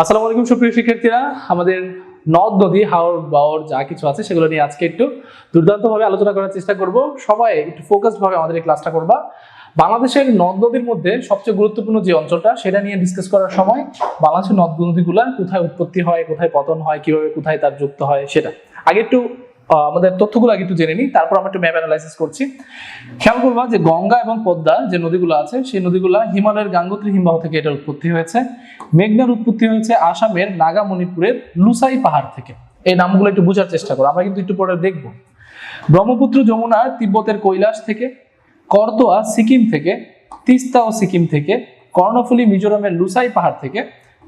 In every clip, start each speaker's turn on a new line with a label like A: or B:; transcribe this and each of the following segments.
A: আসসালামু আলাইকুম সুপ্রিয় শিক্ষার্থীরা। আমাদের নদ, নদী হাওড় বাওর যা কিছু আছে সেগুলো নিয়ে আজকে একটু দুর্দান্তভাবে আলোচনা করার চেষ্টা করব। সবাই একটু ফোকাসডভাবে আমাদের এই ক্লাসটা করবা। বাংলাদেশের নদ, নদীর মধ্যে সবচেয়ে গুরুত্বপূর্ণ যে অঞ্চলটা, সেটা নিয়ে ডিসকাস করার সময় বাংলাদেশের নদ, নদীগুলা কোথায় উৎপত্তি হয়, কোথায় পতন হয়, কীভাবে কোথায় তার যুক্ত হয় সেটা। আগে একটু আমাদের তথ্যগুলো আগে একটু জেনে নিই, তারপর আমরা একটু ম্যাপ অ্যানালাইসিস করছি। খেয়াল করবা যে গঙ্গা এবং পদ্মা যে নদীগুলো আছে, সেই নদীগুলো হিমালয়ের গাঙ্গোত্রী হিমবাহ থেকে এটার উৎপত্তি হয়েছে। মেঘনার উৎপত্তি হয়েছে আসামের নাগামণিপুরের লুসাই পাহাড় থেকে। এই নামগুলো একটু বোঝার চেষ্টা করো, আমরা কিন্তু একটু পরে দেখব। ব্রহ্মপুত্র, যমুনা, তিব্বতের কৈলাস থেকে, করতোয়া, সিকিম থেকে, তিস্তা ও সিকিম থেকে, কর্ণফুলী, মিজোরামের লুসাই পাহাড় থেকে,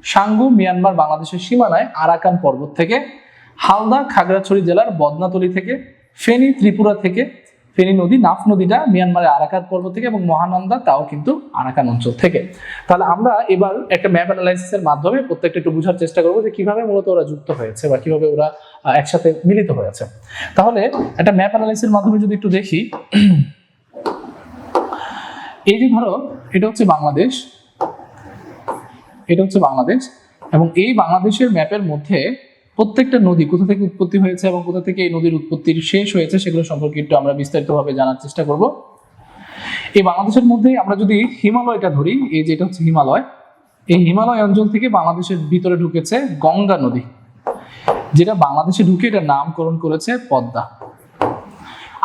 A: সাঙ্গু, মিয়ানমার, বাংলাদেশের সীমানায় আরাকান পর্বত থেকে হালদা খাগড়াছড়ি জেলার বদনাতলি থেকে, ফেনী ত্রিপুরা থেকে, ফেনী নদী, নাফ নদীটা মিয়ানমারের আরাকান পর্বত থেকে এবং মহানন্দা তাও কিন্তু আরাকান অঞ্চল থেকে। তাহলে আমরা এবার একটা ম্যাপ অ্যানালাইসিসের মাধ্যমে প্রত্যেকটা একটু বোঝার চেষ্টা করব যে কীভাবে মূলত ওরা যুক্ত হয়েছে বা কীভাবে ওরা একসাথে মিলিত হয়েছে। তাহলে একটা ম্যাপ অ্যানালাইসিসের মাধ্যমে যদি একটু দেখি, এই যে ধরো, এটা হচ্ছে বাংলাদেশ। এটা হচ্ছে বাংলাদেশ এবং এই বাংলাদেশের ম্যাপের মধ্যে প্রত্যেকটা নদী কোথা থেকে উৎপত্তি হয়েছে এবং কোথা থেকে এই নদীর উৎপত্তির শেষ হয়েছে সেগুলো সম্পর্কে একটু আমরা বিস্তারিতভাবে জানার চেষ্টা করব। এই বাংলাদেশের মধ্যে আমরা যদি হিমালয়টা ধরি, এই যে এটা হচ্ছে হিমালয়, এই হিমালয় অঞ্চল থেকে বাংলাদেশের ভিতরে ঢুকেছে গঙ্গা নদী, যেটা বাংলাদেশে ঢুকে এটা নামকরণ করেছে পদ্মা।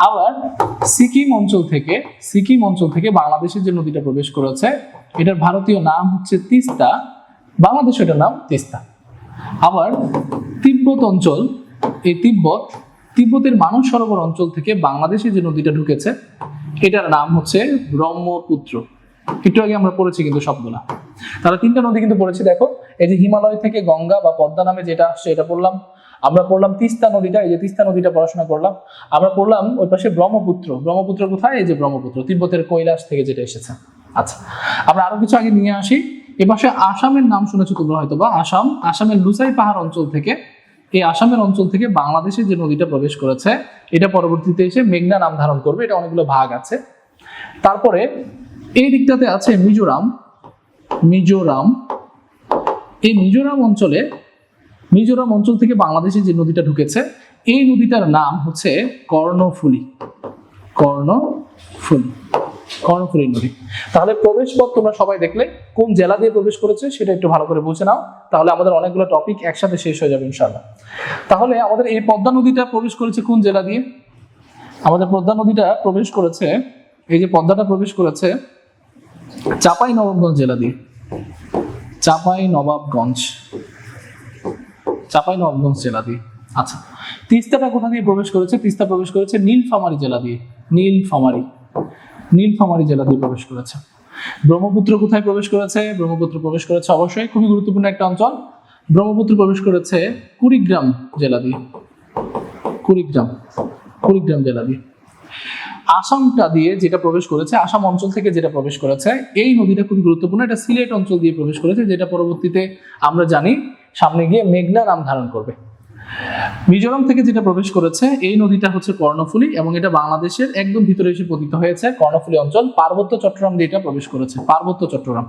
A: আবার সিকিম অঞ্চল থেকে, সিকিম অঞ্চল থেকে বাংলাদেশের যে নদীটা প্রবেশ করেছে, এটার ভারতীয় নাম হচ্ছে তিস্তা বাংলাদেশ এটার নাম তিস্তা। আবার তিব্বত অঞ্চল, এই তিব্বত, তিব্বতের মানস সরোবর অঞ্চল থেকে বাংলাদেশে যে নদীটা ঢুকেছে, এটার নাম হচ্ছে ব্রহ্মপুত্র। একটু আগে আমরা পড়েছি কিন্তু সবগুলা তাহলে তিনটা নদী কিন্তু পড়েছি, দেখো। এই যে হিমালয় থেকে গঙ্গা বা পদ্মা নামে যেটা আসছে, এটা পড়লাম। আমরা পড়লাম তিস্তা নদীটা, এই যে তিস্তা নদীটা পড়াশোনা করলাম। আমরা পড়লাম ওই পাশে ব্রহ্মপুত্র। ব্রহ্মপুত্র কোথায়? এই যে ব্রহ্মপুত্র, তিব্বতের কৈলাস থেকে যেটা এসেছে। আচ্ছা আমরা আরও কিছু আগে নিয়ে আসি। এ পাশে আসামের নাম শুনেছো তোমরা হয়তো বা আসাম, আসামের লুসাই পাহাড় অঞ্চল থেকে এই আসামের অঞ্চল থেকে বাংলাদেশে যে নদীটা প্রবেশ করেছে, এটা পরবর্তীতে এসে মেঘনা নাম ধারণ করবে, এটা অনেকগুলো ভাগ আছে। তারপরে এই দিকটাতে আছে মিজোরাম। মিজোরাম। এই মিজোরাম অঞ্চলে, মিজোরাম অঞ্চল থেকে বাংলাদেশে যে নদীটা ঢুকেছে, এই নদীটার নাম হচ্ছে কর্ণফুলী। কর্ণফুলী। কর্ণফুলী নদী। তাহলে প্রবেশ পথ তোমরা সবাই দেখলে, কোন জেলা দিয়ে প্রবেশ করেছে সেটা একটু ভালো করে বুঝে নাও, তাহলে আমাদের অনেকগুলো টপিক একসাথে শেষ হয়ে যাবে ইনশাল্লাহ তাহলে আমাদের এই পদ্মা নদীটা প্রবেশ করেছে কোন জেলা দিয়ে? আমাদের পদ্মা নদীটা প্রবেশ করেছে, এই যে পদ্মাটা প্রবেশ করেছে চাপাই নবাবগঞ্জ জেলা দিয়ে। চাপাই নবাবগঞ্জ। চাপাই নবাবগঞ্জ জেলা দিয়ে। আচ্ছা তিস্তাটা কোথা দিয়ে প্রবেশ করেছে? তিস্তা প্রবেশ করেছে নীলফামারী জেলা দিয়ে। নীলফামারী। নীলফামারী জেলা দিয়ে প্রবেশ করেছে। ব্রহ্মপুত্র কোথায় প্রবেশ করেছে? ব্রহ্মপুত্র প্রবেশ করেছে অবশ্যই খুবই গুরুত্বপূর্ণ একটা অঞ্চল। ব্রহ্মপুত্র প্রবেশ করেছে কুড়িগ্রাম জেলা দিয়ে। কুড়িগ্রাম কুড়িগ্রাম জেলা দিয়ে। আসামটা দিয়ে যেটা প্রবেশ করেছে, আসাম অঞ্চল থেকে যেটা প্রবেশ করেছে, এই নদীটা খুবই গুরুত্বপূর্ণ। এটা সিলেট অঞ্চল দিয়ে প্রবেশ করেছে, যেটা পরবর্তীতে আমরা জানি, সামনে গিয়ে মেঘনা নাম ধারণ করবে। মিজোরাম থেকে যেটা প্রবেশ করেছে, এই নদীটা হচ্ছে কর্ণফুলী এবং এটা বাংলাদেশের একদম ভিতরে এসে পতিত হয়েছে কর্ণফুলী অঞ্চল। পার্বত্য চট্টগ্রাম দিয়ে এটা প্রবেশ করেছে। পার্বত্য চট্টগ্রাম।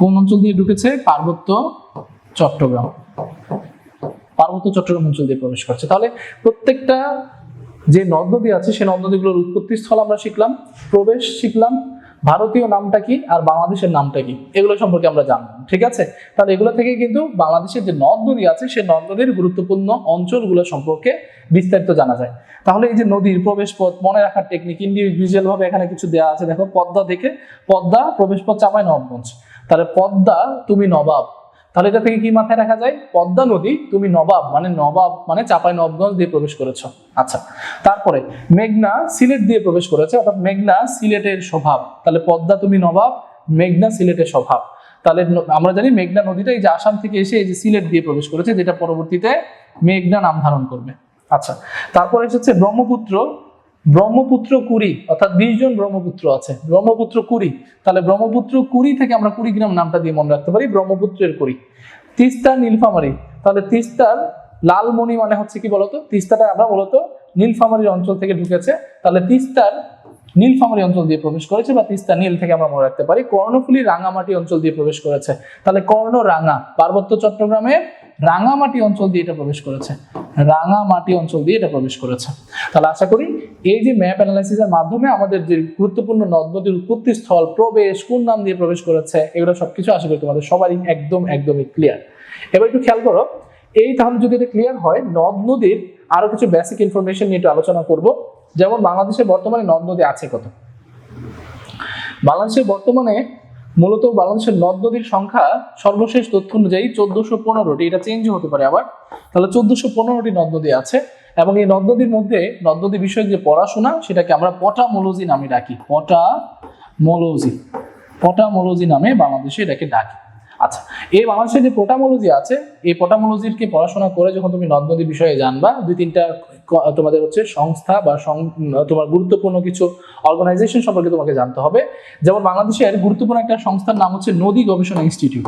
A: কোন অঞ্চল দিয়ে ঢুকেছে? পার্বত্য চট্টগ্রাম। পার্বত্য চট্টগ্রাম অঞ্চল দিয়ে প্রবেশ করছে। তাহলে প্রত্যেকটা যে নদ নদী আছে সেই নদ নদীগুলোর উৎপত্তি স্থল আমরা শিখলাম, প্রবেশ শিখলাম ভারতীয় নামটা কি আর বাংলাদেশের নামটা কি? এগুলো সম্পর্কে আমরা জানলাম ঠিক আছে? তাহলে এগুলো থেকে কিন্তু বাংলাদেশের যে নদ নদী আছে, সেই নদ নদীর গুরুত্বপূর্ণ অঞ্চলগুলো সম্পর্কে বিস্তারিত জানা যায়। তাহলে এই যে নদীর প্রবেশ পথ মনে রাখার টেকনিক ইন্ডিভিজুয়াল ভাবে এখানে কিছু দেওয়া আছে। দেখো, পদ্মা থেকে পদ্মা প্রবেশ পথ চাপাই নবাবগঞ্জ। তাহলে পদ্মা, তুমি নবাব তাহলে এটা থেকে কি মাথায় রাখা যায়? পদ্মা নদী তুমি নবাব মানে নবাব মানে চাপাই নবগঞ্জ দিয়ে প্রবেশ করেছ। আচ্ছা তারপরে মেঘনা সিলেট দিয়ে প্রবেশ করেছে, অর্থাৎ মেঘনা সিলেটের স্বভাব। তাহলে পদ্মা তুমি নবাব, মেঘনা সিলেটের স্বভাব। তাহলে আমরা জানি মেঘনা নদীটা এই যে আসাম থেকে এসে এই যে সিলেট দিয়ে প্রবেশ করেছে, যেটা পরবর্তীতে মেঘনা নাম ধারণ করবে। আচ্ছা তারপরে এসেছে ব্রহ্মপুত্র ব্রহ্মপুত্র কুড়ি, অর্থাৎ বিশ জন ব্রহ্মপুত্র আছে। ব্রহ্মপুত্র কুড়ি, তাহলে ব্রহ্মপুত্র কুড়ি থেকে আমরা কুড়িগ্রাম নামটা দিয়ে মনে রাখতে পারি, ব্রহ্মপুত্রের কুড়ি। তিস্তা নীলফামারী, তাহলে তিস্তার লালমণি মানে হচ্ছে কি বলতো? তিস্তাটা আমরা বলতো নীলফামারীর অঞ্চল থেকে ঢুকেছে। তাহলে তিস্তার নীলফামারী অঞ্চল দিয়ে প্রবেশ করেছে বা তিস্তা নীল থেকে আমরা মনে রাখতে পারি। কর্ণফুলী রাঙামাটি অঞ্চল দিয়ে প্রবেশ করেছে। তাহলে কর্ণ রাঙা পার্বত্য চট্টগ্রামের রাঙামাটি অঞ্চল দিয়ে এটা প্রবেশ করেছে। রাঙামাটি অঞ্চল দিয়ে এটা প্রবেশ করেছে। তাহলে আশা করি এই যে ম্যাপ অ্যানালাইসিসের মাধ্যমে আমাদের যে গুরুত্বপূর্ণ নদ নদীর উৎপত্তি স্থল প্রবেশ, কোন নাম দিয়ে প্রবেশ করেছে, এগুলো সবকিছু আশা করি তোমাদের সবারই একদম, একদমই ক্লিয়ার এবার একটু খেয়াল করো, এই তাহলে যদি এটা ক্লিয়ার হয়, নদ নদীর আরও কিছু বেসিক ইনফরমেশন নিয়ে একটু আলোচনা করব। যেমন বাংলাদেশে বর্তমানে নদ নদী আছে কত? বাংলাদেশের বর্তমানে মূলত বাংলাদেশের নদ নদীর সংখ্যা সর্বশেষ তথ্য অনুযায়ী চোদ্দশো পনেরোটি। এটা চেঞ্জ হতে পারে আবার। তাহলে চোদ্দশো পনেরোটি নদ নদী আছে এবং এই নদ নদীর মধ্যে নদ নদী বিষয়ক যে পড়াশোনা, সেটাকে আমরা পটামোলজি নামে ডাকি। পটামোলজি। পটামোলজি নামে বাংলাদেশে এটাকে ডাকি। আচ্ছা এই বাংলাদেশে যে পোটামোলজি আছে, এই পোটামোলজিকে পড়াশোনা করে যখন তুমি নদ নদী বিষয়ে জানবা, দুই তিনটা তোমাদের হচ্ছে সংস্থা বা তোমার গুরুত্বপূর্ণ কিছু অর্গানাইজেশন সম্পর্কে তোমাকে জানতে হবে। যেমন বাংলাদেশের গুরুত্বপূর্ণ একটা সংস্থার নাম হচ্ছে নদী গবেষণা ইনস্টিটিউট।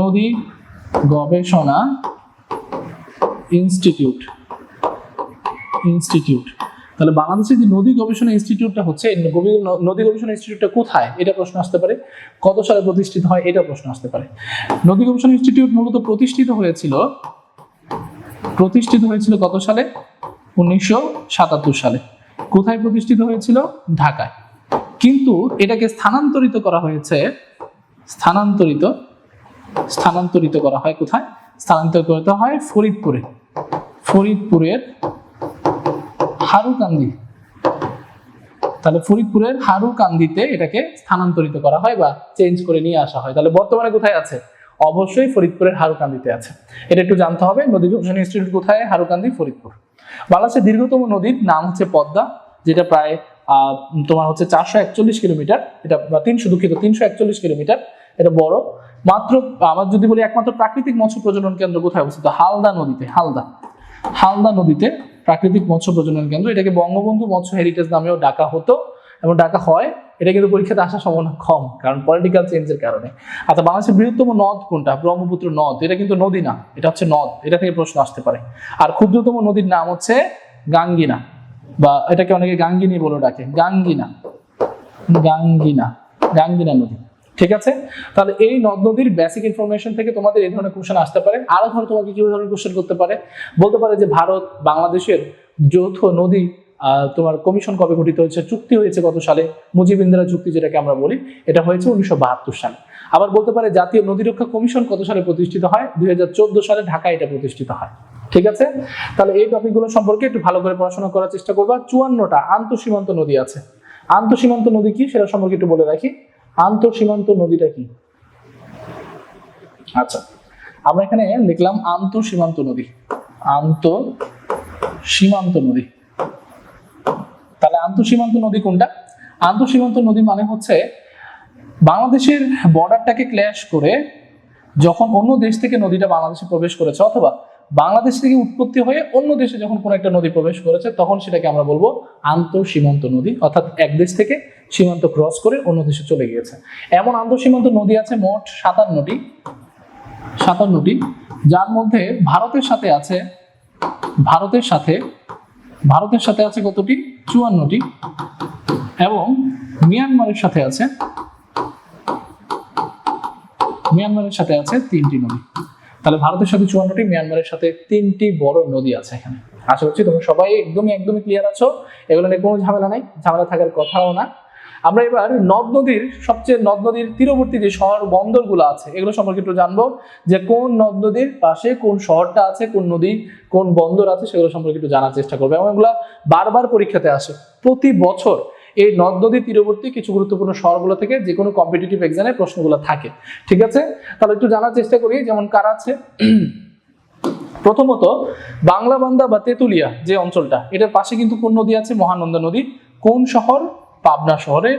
A: নদী গবেষণা ইনস্টিটিউট। ইনস্টিটিউট। তাহলে বাংলাদেশের যে নদী গবেষণা ইনস্টিটিউটটা হচ্ছে নদী গবেষণা ইনস্টিটিউটটা কোথায়? এটা প্রশ্ন আসতে পারে। কত সালে প্রতিষ্ঠিত হয়, এটা প্রশ্ন আসতে পারে। নদী গবেষণা ইনস্টিটিউট মূলত প্রতিষ্ঠিত হয়েছিল প্রতিষ্ঠিত হয়েছিল কত সালে? উনিশশো সাতাত্তর সালে। কোথায় প্রতিষ্ঠিত হয়েছিল? ঢাকায়। কিন্তু এটাকে স্থানান্তরিত করা হয়েছে, স্থানান্তরিত স্থানান্তরিত করা হয় কোথায়? স্থানান্তরিত হয় ফরিদপুরে। ফরিদপুরের হারুকান্দি। তাহলে ফরিদপুরের হারুকান্দিতে এটাকে স্থানান্তরিত করা হয় বা চেঞ্জ করে নিয়ে আসা হয়। তাহলে বর্তমানে কোথায় আছে? অবশ্যই ফরিদপুরের হারুকান্দিতে আছে। এটা একটু জানতে হবে, নদী গবেষণা ইনস্টিটিউট কোথায়? হারুকান্দি, ফরিদপুর। বাংলাদেশের দীর্ঘতম নদীর নাম হচ্ছে পদ্মা, যেটা প্রায় তোমার হচ্ছে চারশো একচল্লিশ কিলোমিটার। এটা বা তিনশো দুঃখিত, তিনশো একচল্লিশ কিলোমিটার। এটা বড়। মাত্র, আমার যদি বলি একমাত্র প্রাকৃতিক মৎস্য প্রজনন কেন্দ্র কোথায় অবস্থিত? হালদা নদীতে, হালদা। হালদা নদীতে প্রাকৃতিক মৎস্য প্রজনন কেন্দ্র। এটাকে বঙ্গবন্ধু মৎস্য হেরিটেজ নামেও ডাকা হতো এবং ডাকা হয়। এটা কিন্তু পরীক্ষাতে আসার সম্ভাবনা কম, কারণ পলিটিক্যাল চেঞ্জের কারণে। আচ্ছা বাংলাদেশের বৃহত্তম নদ কোনটা? ব্রহ্মপুত্র নদ। এটা কিন্তু নদী না, এটা হচ্ছে নদ। এটা থেকে প্রশ্ন আসতে পারে। আর ক্ষুদ্রতম নদীর নাম হচ্ছে গাঙ্গিনা, বা এটাকে অনেকে গাঙ্গিনী বলে ডাকে। গাঙ্গিনা। গাঙ্গিনা। গাঙ্গিনা নদী। ঠিক আছে? তাহলে এই নদ নদীর বেসিক ইনফরমেশন থেকে তোমাদের এই ধরনের কোশ্চেন আসতে পারে। আরও ধরো তোমাকে কি ধরনের কোশ্চেন করতে পারে। বলতে পারে যে ভারত বাংলাদেশের যৌথ নদী তোমার কমিশন কবে গঠিত হয়েছে, চুক্তি হয়েছে কত সালে মুজিব ইন্দিরা চুক্তি যেটাকে আমরা বলি, এটা হয়েছে উনিশশো বাহাত্তর সালে। আবার বলতে পারে জাতীয় নদী রক্ষা কমিশন কত সালে প্রতিষ্ঠিত হয়, দুই হাজার চোদ্দ সালে ঢাকায় এটা প্রতিষ্ঠিত হয়। ঠিক আছে? তাহলে এই টপিকগুলো সম্পর্কে একটু ভালো করে পড়াশোনা করার চেষ্টা করবা। চুয়ান্নটা আন্তঃসীমান্ত নদী আছে। আন্তঃসীমান্ত নদী কি সেটা সম্পর্কে একটু বলে রাখি। আন্তঃসীমান্ত নদীটা কি? আচ্ছা আমরা এখানে লিখলাম আন্তঃসীমান্ত নদী। আন্ত সীমান্ত নদী। তাহলে আন্তঃসীমান্ত নদী কোনটা? আন্তঃসীমান্ত নদী মানে হচ্ছে বাংলাদেশের বর্ডারটাকে ক্ল্যাশ করে যখন অন্য দেশ থেকে নদীটা বাংলাদেশে প্রবেশ করেছে অথবা বাংলাদেশ থেকে উৎপত্তি হয়ে অন্য দেশে যখন কোনো একটা নদী প্রবেশ করেছে, তখন সেটাকে আমরা বলব আন্তঃসীমান্ত নদী, অর্থাৎ এক দেশ থেকে সীমান্ত ক্রস করে অন্য দেশে চলে গিয়েছে। এমন আন্তঃসীমান্ত নদী আছে মোট সাতান্নটি সাতান্নটি, যার মধ্যে ভারতের সাথে আছে, ভারতের সাথে ভারতের সাথে আছে কতটি? চুয়ান্নটি, এবং মিয়ানমারের সাথে আছে, মিয়ানমারের সাথে আছে তিনটি নদী। তাহলে ভারতের সাথে চুয়ান্নটি, মিয়ানমারের সাথে তিনটি বড় নদী আছে এখানে। আশা করছি তোমরা সবাই একদমই একদমই ক্লিয়ার আছো। এগুলো নিয়ে কোনো ঝামেলা নাই, ঝামেলা থাকার কথাও না। আমরা এবার নদ নদীর, সবচেয়ে নদ নদীর তীরবর্তী যে শহর বন্দরগুলো আছে, এগুলো সম্পর্কে একটু জানব, যে কোন নদ নদীর পাশে কোন শহরটা আছে, কোন নদী, কোন বন্দর আছে, সেগুলো সম্পর্কে একটু জানার চেষ্টা করব। এবং এগুলো বারবার পরীক্ষাতে আসে। প্রতি বছর এই নদ নদী তীরবর্তী কিছু গুরুত্বপূর্ণ শহরগুলো থেকে যে কোনো কম্পিটিটিভ এক্সামে প্রশ্নগুলো থাকে, ঠিক আছে? তাহলে একটু জানার চেষ্টা করি, যেমন কার আছে? প্রথমত বাংলা বান্দা বা তেতুলিয়া যে অঞ্চলটা, এটার পাশে কিন্তু কোন নদী আছে? মহানন্দা নদী। কোন শহর? পাবনা শহরে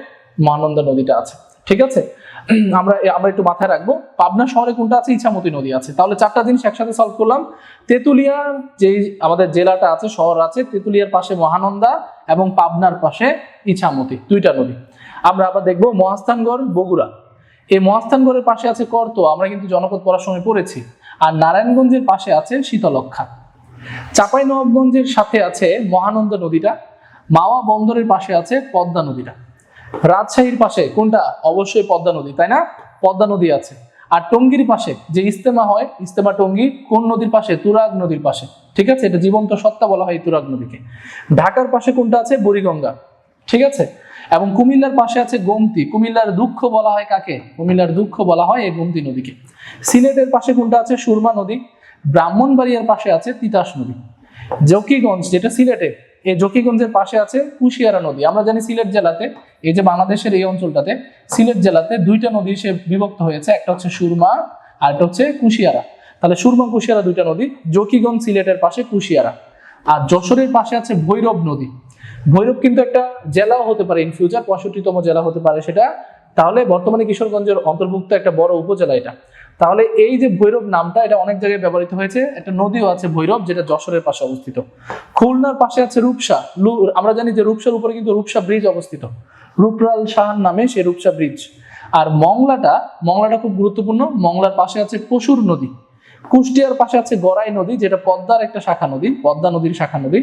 A: মহানন্দা নদীটা আছে, ঠিক আছে? আমরা আমরা একটু মাথায় রাখব। পাবনা শহরে কোনটা আছে? ইছামতি নদী আছে। তাহলে চারটা জিনিস একসাথে সলভ করলাম। তেতুলিয়া যে আমাদের জেলাটা আছে, শহর আছে, তেতুলিয়ার পাশে মহানন্দা এবং পাবনার পাশে ইছামতি, দুইটা নদী। আমরা আবার দেখব মহাস্থানগড়, বগুড়া। এই মহাস্থানগড়ের পাশে আছে কর্ত, আমরা কিন্তু জনপদ পড়ার সময় পড়েছি। আর নারায়ণগঞ্জের পাশে আছে শীতলক্ষা চাঁপাই নবাবগঞ্জের সাথে আছে মহানন্দা নদীটা। মাওয়া বন্দরের পাশে আছে পদ্মা নদীটা। রাজশাহীর পাশে কোনটা? অবশ্যই পদ্মা নদী, তাই না? পদ্মা নদী আছে। আর টঙ্গীর পাশে যে ইস্তেমা হয় ইস্তেমা টঙ্গী, কোন নদীর পাশে? তুরাগ নদীর পাশে। ঠিক আছে? এটা জীবন্ত সত্তা বলা হয় তুরাগ নদীকে। ঢাকার পাশে কোনটা আছে? বুড়িগঙ্গা। ঠিক আছে? এবং কুমিল্লার পাশে আছে গোমতি। কুমিল্লার দুঃখ বলা হয় কাকে? কুমিল্লার দুঃখ বলা হয় এই গোমতি নদীকে। সিলেটের পাশে কোনটা আছে? সুরমা নদী। ব্রাহ্মণবাড়িয়ার পাশে আছে তিতাস নদী। জকিগঞ্জ, যেটা সিলেটে এই জকিগঞ্জের পাশে আছে কুশিয়ারা নদী। আমরা জানি সিলেট জেলাতে, এই যে বাংলাদেশের এই অঞ্চলটাতে, সিলেট জেলাতে দুইটা নদী সে বিভক্ত হয়েছে। একটা হচ্ছে সুরমা, আর একটা হচ্ছে কুশিয়ারা। তাহলে সুরমা, কুশিয়ারা দুইটা নদী, জকিগঞ্জ, সিলেটের পাশে কুশিয়ারা। আর যশোরের পাশে আছে ভৈরব নদী। ভৈরব কিন্তু একটা জেলাও হতে পারে ইন ফিউচার পঁয়ষট্টিতম জেলা হতে পারে সেটা। তাহলে বর্তমানে কিশোরগঞ্জের অন্তর্ভুক্ত একটা বড় উপজেলা এটা। তাহলে এই যে ভৈরব নামটা, এটা অনেক জায়গায় ব্যবহৃত হয়েছে। একটা নদীও আছে ভৈরব, যেটা যশোরের পাশে অবস্থিত। খুলনার পাশে আছে রূপসা। আমরা জানি যে রূপসার উপরে কিন্তু রূপসা ব্রিজ অবস্থিত। রূপরাল শাহান নামে সে রূপসা ব্রিজ। আর মংলাটা মংলাটা খুব গুরুত্বপূর্ণ। মংলার পাশে আছে পশুর নদী। কুষ্টিয়ার পাশে আছে গড়াই নদী, যেটা পদ্মার একটা শাখা নদী, পদ্মা নদীর শাখা নদী।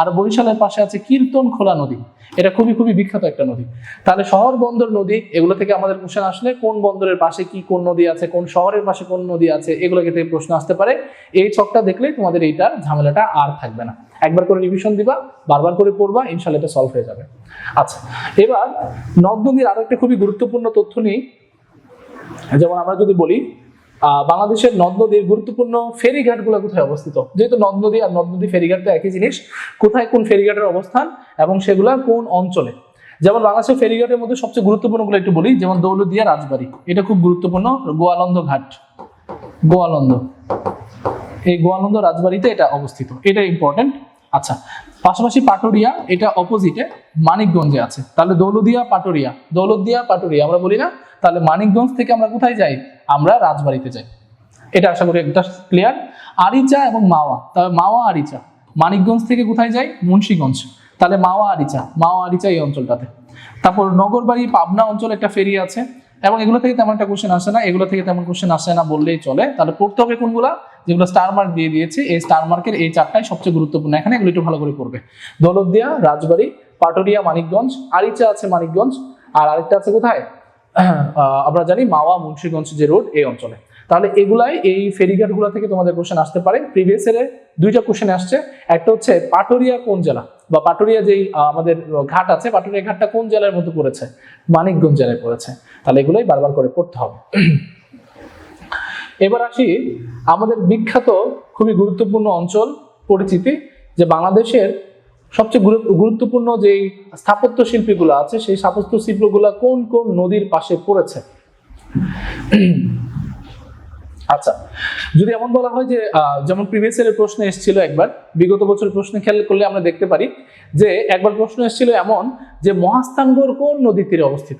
A: আর বরিশালের পাশে আছে কীর্তন খোলা নদী। এটা খুবই খুবই বিখ্যাত একটা নদী। তাহলে শহর বন্দর নদী, এগুলো থেকে আমাদের কোশ্চেন আসলে কোন বন্দরের পাশে কি, কোন নদী আছে, কোন শহরের পাশে কোন নদী আছে এগুলো থেকে প্রশ্ন আসতে পারে। এই ছকটা দেখলেই তোমাদের এইটার ঝামেলাটা আর থাকবে না। একবার করে রিভিশন দিবা, বারবার করে পড়বা ইনশাল্লাহ এটা সলভ হয়ে যাবে। আচ্ছা এবার নদ নদীর আরও একটা খুবই গুরুত্বপূর্ণ তথ্য নেই। যেমন আমরা যদি বলি বাংলাদেশের নদ নদীর গুরুত্বপূর্ণ ফেরিঘাটগুলো কোথায় অবস্থিত? যেহেতু নদ নদী আর নদ নদী ফেরিঘাট তো একই জিনিস, কোথায় কোন ফেরিঘাটের অবস্থান এবং সেগুলা কোন অঞ্চলে? যেমন বাংলাদেশের ফেরিঘাটের মধ্যে সবচেয়ে গুরুত্বপূর্ণগুলো একটু বলি, যেমন দৌলদিয়া রাজবাড়ি। এটা খুব গুরুত্বপূর্ণ, গোয়ালন্দ ঘাট। গোয়ালন্দ। এই গোয়ালন্দ রাজবাড়িতে এটা অবস্থিত। এটা ইম্পর্টেন্ট আচ্ছা পাশাপাশি পাটুরিয়া, এটা অপোজিটে মানিকগঞ্জে আছে। তাহলে দৌলদিয়া, পাটুরিয়া। দৌলদিয়া, পাটুরিয়া, আমরা বলি না? তাহলে মানিকগঞ্জ থেকে আমরা কোথায় যাই? আমরা রাজবাড়িতে যাই। এটা আশা করি একটা ক্লিয়ার আরিচা এবং মাওয়া। তবে মাওয়া, আরিচা। মানিকগঞ্জ থেকে কোথায় যাই? মুন্সীগঞ্জ। তাহলে মাওয়া, আরিচা। মাওয়া, আরিচা এই অঞ্চলটাতে। তারপর নগরবাড়ি, পাবনা অঞ্চলে একটা ফেরি আছে। এবং এগুলো থেকে তেমন একটা কোশ্চেন আসে না। এগুলো থেকে তেমন কোশ্চেন আসে না বললেই চলে। তাহলে পড়তে হবে কোনগুলা? যেগুলো স্টার মার্ক দিয়ে দিয়েছে, এই স্টার মার্কের এই চারটাই সবচেয়ে গুরুত্বপূর্ণ। এখানে এগুলো একটু ভালো করে পড়বে। দৌলতদিয়া, রাজবাড়ি, পাটুরিয়া, মানিকগঞ্জ আরিচা আছে মানিকগঞ্জ। আর আরেকটা আছে কোথায়? আমরা জানি মাওয়া, মুন্সিগঞ্জ যে রোড এই অঞ্চলে। তাহলে এগুলাই এই ফেরিঘাটগুলা থেকে তোমাদের কোশ্চেন আসতে পারে। প্রিভিয়াস এর দুইটা কোশ্চেন আসছে। একটা হচ্ছে পাটুরিয়া কোন জেলা? বা পাটুরিয়া যেই আমাদের ঘাট আছে, পাটুরিয়া ঘাটটা কোন জেলার মধ্যে পড়েছে? মানিকগঞ্জ জেলায় পড়েছে। তাহলে এগুলোই বারবার করে পড়তে হবে। এবার আসি আমাদের বিখ্যাত, খুবই গুরুত্বপূর্ণ অঞ্চল পরিচিতি, যে বাংলাদেশের সবচেয়ে গুরু- গুরুত্বপূর্ণ যেই স্থাপত্য শিল্পীগুলো আছে, সেই স্থাপত্য শিল্পগুলো কোন কোন নদীর পাশে পড়েছে? আচ্ছা যদি এমন বলা হয় যে যেমন প্রিভিয়াস এর প্রশ্ন এসেছিল একবার, বিগত বছর প্রশ্ন খেয়াল করলে আমরা দেখতে পারি যে, একবার প্রশ্ন এসেছিল এমন যে মহাস্থানগড় কোন নদীর তীরে অবস্থিত?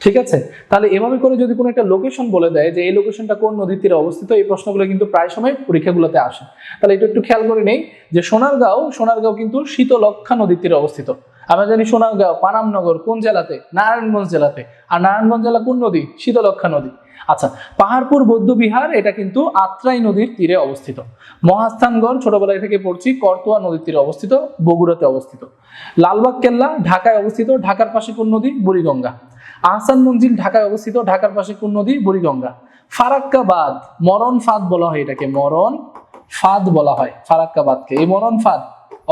A: ঠিক আছে? তাহলে এভাবে করে যদি কোনো একটা লোকেশন বলে দেয় যে এই লোকেশনটা কোন নদীর তীরে অবস্থিত, এই প্রশ্নগুলো কিন্তু প্রায় সময় পরীক্ষাগুলোতে আসে। তাহলে এটা একটু খেয়াল করে নেই যে সোনারগাঁও সোনারগাঁও কিন্তু শীতলক্ষা নদীর তীরে অবস্থিত। আমরা জানি সোনারগাঁও, পানামনগর কোন জেলাতে? নারায়ণগঞ্জ জেলাতে। আর নারায়ণগঞ্জ জেলা কোন নদী? শীতলক্ষা নদী। আচ্ছা পাহাড়পুর, বৌদ্ধ বিহার, এটা কিন্তু আত্রাই নদীর তীরে অবস্থিত। মহাস্থানগড় ছোটবেলায় থেকে পড়ছি, করতোয়া নদীর তীরে অবস্থিত, বগুড়াতে অবস্থিত। লালবাগ, কেল্লা, ঢাকায় অবস্থিত, ঢাকার পাশে কোন নদী? বুড়িগঙ্গা। আহসান মঞ্জিল ঢাকায় অবস্থিত, ঢাকার পাশে কোন নদী বুড়িগঙ্গা। ফারাক্কাবাদ, মরণ ফাঁদ বলা হয় এটাকে, মরণ ফাঁদ বলা হয় ফারাক্কাবাদকে। এই মরণ ফাঁদ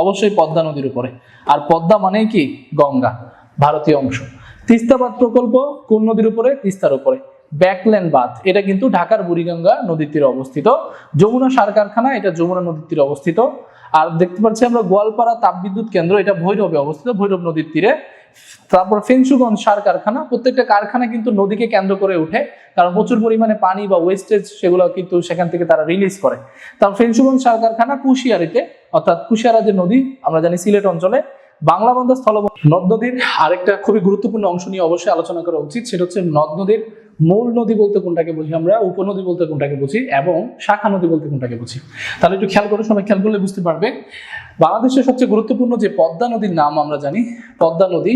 A: অবশ্যই পদ্মা নদীর উপরে। আর পদ্মা মানেই কি? গঙ্গা, ভারতীয় অংশ। তিস্তাবাদ প্রকল্প কোন নদীর উপরে, তিস্তার উপরে। ব্যাকল্যান্ড বাঁধ এটা কিন্তু ঢাকার বুড়িগঙ্গা নদীর তীরে অবস্থিত। যমুনা সার কারখানা, এটা যমুনা নদীর তীরে অবস্থিত। আর দেখতে পাচ্ছি আমরা গোয়ালপাড়া তাপবিদ্যুৎ কেন্দ্র, এটা ভৈরবে অবস্থিত, ভৈরব নদীর তীরে। তারপর ফেঞ্চুগঞ্জ সার কারখানা, প্রত্যেকটা কারখানা কিন্তু নদীকে কেন্দ্র করে উঠে কারণ প্রচুর পরিমাণে পানি বা ওয়েস্টেজ সেগুলো কিন্তু সেখান থেকে তারা রিলিজ করে। তারপর ফেঞ্চুগঞ্জ সার কারখানা কুশিয়ারিতে, অর্থাৎ কুশিয়ারা যে নদী, আমরা জানি সিলেট অঞ্চলে বাংলা বন্দর স্থল নদ নদীর আরেকটা খুবই গুরুত্বপূর্ণ অংশ নিয়ে অবশ্যই আলোচনা করা উচিত, সেটা হচ্ছে নদ নদীর মূল নদী বলতে কোনটাকে বুঝি আমরা, উপনদী বলতে কোনটাকে বুঝি, এবং শাখা নদী বলতে কোনটাকে বুঝি। তাহলে একটু খেয়াল করে, সবাই খেয়াল করলে বুঝতে পারবে। বাংলাদেশের সবচেয়ে গুরুত্বপূর্ণ যে পদ্মা নদীর নাম আমরা জানি, পদ্মা নদী,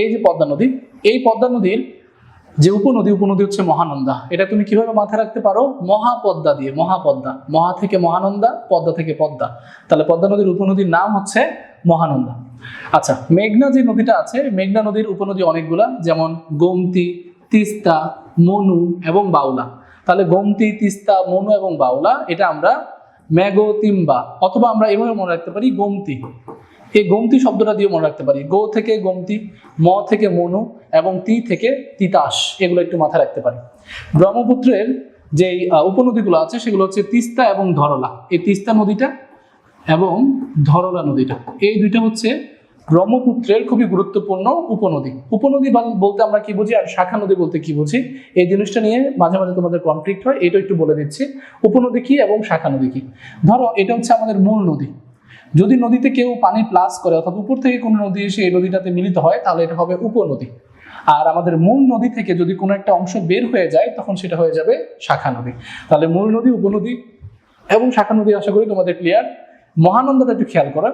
A: এই যে পদ্মা নদী, এই পদ্মা নদীর যে উপনদী উপনদী হচ্ছে মহানন্দা। এটা তুমি কীভাবে মাথায় রাখতে পারো? মহাপদ্মা দিয়ে, মহাপদ্মা। মহা থেকে মহানন্দা, পদ্মা থেকে পদ্মা। তাহলে পদ্মা নদীর উপনদীর নাম হচ্ছে মহানন্দা। আচ্ছা মেঘনা যে নদীটা আছে, মেঘনা নদীর উপনদী অনেকগুলা, যেমন গোমতী, তিস্তা, মনু এবং বাউলা। তাহলে গোমতী, তিস্তা, মনু এবং বাউলা, এটা আমরা ম্যাগো তিম্বা অথবা আমরা এভাবে মনে রাখতে পারি গোমতী। এই গমতি শব্দটা দিয়ে মনে রাখতে পারি। গো থেকে গমতি, ম থেকে মনু এবং তি থেকে তিতাস, এগুলো একটু মাথায় রাখতে পারি। ব্রহ্মপুত্রের যে উপনদীগুলো আছে, সেগুলো হচ্ছে তিস্তা এবং ধরলা। এই তিস্তা নদীটা এবং ধরলা নদীটা, এই দুইটা হচ্ছে ব্রহ্মপুত্রের খুবই গুরুত্বপূর্ণ উপনদী। উপনদী বল- বলতে আমরা কি বুঝি আর শাখা নদী বলতে কি বুঝি? এই জিনিসটা নিয়ে মাঝে মাঝে তোমাদের কনফ্লিক্ট হয়, এটা একটু বলে দিচ্ছি। উপনদী কি এবং শাখা নদী কি? ধরো, এটা হচ্ছে আমাদের মূল নদী। যদি নদীতে কেউ পানি প্লাস করে অর্থাৎ উপর থেকে কোনো নদী এসে এই নদীটাতে মিলিত হয়, তাহলে এটা হবে উপনদী আর আমাদের মূল নদী থেকে যদি কোনো একটা অংশ বের হয়ে যায়, তখন সেটা হয়ে যাবে শাখা নদী। তাহলে মূল নদী উপনদী এবং শাখা নদী আশা করি তোমাদের ক্লিয়ার মহানন্দাটা একটু খেয়াল করা।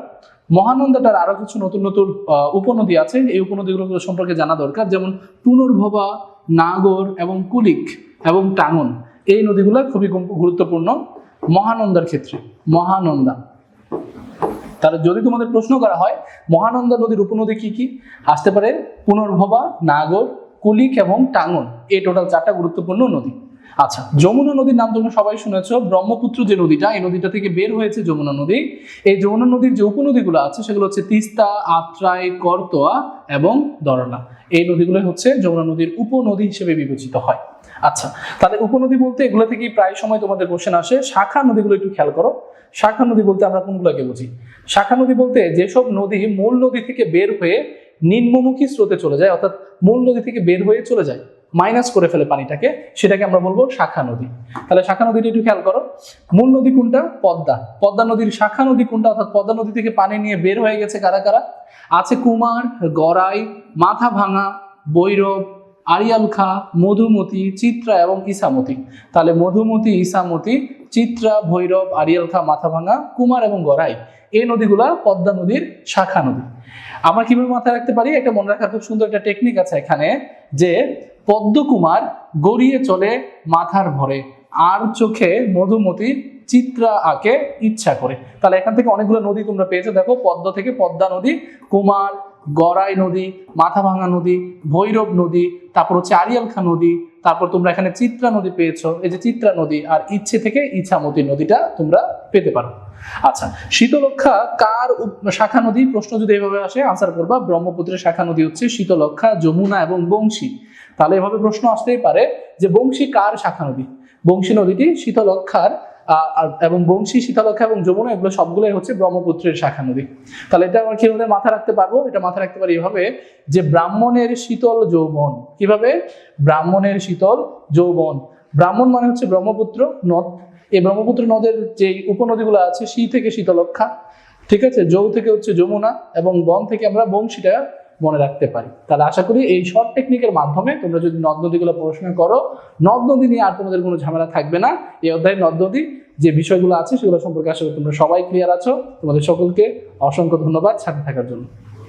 A: মহানন্দাটার আরও কিছু নতুন নতুন উপনদী আছে। এই উপনদীগুলো সম্পর্কে জানা দরকার। যেমন পুনর্ভবা, নাগর এবং কুলিক এবং টাঙ্গন। এই নদীগুলো খুবই গুরুত্বপূর্ণ মহানন্দার ক্ষেত্রে। মহানন্দা। তাহলে যদি তোমাদের প্রশ্ন করা হয়, মহানন্দা নদীর উপনদী কি কি? আসতে পারে পুনর্ভবা, নাগর, কুলিক এবং টাঙ্গন। এই টোটাল চারটা গুরুত্বপূর্ণ নদী। আচ্ছা যমুনা নদীর নাম তোমরা সবাই শুনেছ। ব্রহ্মপুত্র যে নদীটা, এই নদীটা থেকে বের হয়েছে যমুনা নদী। এই যমুনা নদীর যে উপনদীগুলো আছে, সেগুলো হচ্ছে তিস্তা, আত্রাই, করতোয়া এবং দরলা। এই নদীগুলো হচ্ছে যমুনা নদীর উপনদী হিসেবে বিবেচিত হয়। আচ্ছা তাহলে উপনদী বলতে এগুলো থেকেই প্রায় সময় তোমাদের কোশ্চেন আসে? শাখা নদীগুলো একটু খেয়াল করো। শাখা নদী বলতে আমরা কোনগুলোকে বুঝি? শাখা নদী বলতে যেসব নদী মূল নদী থেকে বের হয়ে নিম্নমুখী স্রোতে চলে যায়, অর্থাৎ মূল নদী থেকে বের হয়ে চলে যায় মাইনাস করে ফেলে পানিটাকে, সেটাকে আমরা বলব শাখা নদী। তাহলে শাখা নদীটা একটু খেয়াল করো। মূল নদী কোনটা? পদ্মা। পদ্মা নদীর শাখা নদী কোনটা? অর্থাৎ পদ্মা নদী থেকে পানি নিয়ে বের হয়ে গেছে কারা কারা? আছে কুমার, গড়াই মাথা ভাঙা বৈরব আরিয়াল খা, মধুমতি, চিত্রা এবং ইসামতি। তাহলে মধুমতি, ইসামতি, চিত্রা, ভৈরব আরিয়াল খা, মাথাভাঙা, কুমার এবং গড়াই এই নদীগুলা পদ্মা নদীর শাখা নদী। আমরা কীভাবে মাথায় রাখতে পারি? একটা মনে রাখার খুব সুন্দর একটা টেকনিক আছে এখানে যে পদ্মকুমার গড়িয়ে চলে মাথার ভরে। আর চোখে মধুমতি চিত্রা আঁকে ইচ্ছা করে। তাহলে এখান থেকে অনেকগুলো নদী তোমরা পেয়েছ। দেখো, পদ্ম থেকে পদ্মা নদী, কুমার, গড়াই নদী, মাথাভাঙা নদী, ভৈরব নদী, তারপর হচ্ছে আরিয়ালখা নদী, তারপর তোমরা এখানে চিত্রা নদী পেয়েছ। এই যে চিত্রা নদী আর ইচ্ছে থেকে ইচ্ছামতি নদীটা তোমরা পেতে পারো। আচ্ছা শীতলক্ষা কার শাখা নদী? প্রশ্ন যদি এভাবে আসে আনসার করবা। ব্রহ্মপুত্রের শাখা নদী হচ্ছে শীতলক্ষা যমুনা এবং বংশী। তাহলে এভাবে প্রশ্ন আসতেই পারে যে বংশী কার শাখা নদী? বংশী নদীটি শীতলক্ষার এবং বংশী শীতলক্ষা এবং যমুনা, এগুলো সবগুলোই হচ্ছে ব্রহ্মপুত্রের শাখা নদী। তাহলে এটা আমরা কীভাবে মাথা রাখতে পারব? এটা মাথা রাখতে পারি এভাবে যে ব্রাহ্মণের শীতল যৌবন। কীভাবে? ব্রাহ্মণের শীতল যৌবন। ব্রাহ্মণ মানে হচ্ছে ব্রহ্মপুত্র নদ। এই ব্রহ্মপুত্র নদের যে উপনদীগুলো আছে শী থেকে শীতলক্ষা, ঠিক আছে? যৌ থেকে হচ্ছে যমুনা, এবং বন থেকে আমরা বংশীটা মনে রাখতে পারি। তাহলে আশা করি এই শর্ট টেকনিকের মাধ্যমে তোমরা যদি নদ নদীগুলো পড়াশোনা করো নদ নদী নিয়ে আর তোমাদের কোনো ঝামেলা থাকবে না। এই অধ্যায়ে নদ নদী যে বিষয়গুলো আছে সেগুলো সম্পর্কে আসলে তোমরা সবাই ক্লিয়ার আছো। তোমাদের সকলকে অসংখ্য ধন্যবাদ সাথে থাকার জন্য।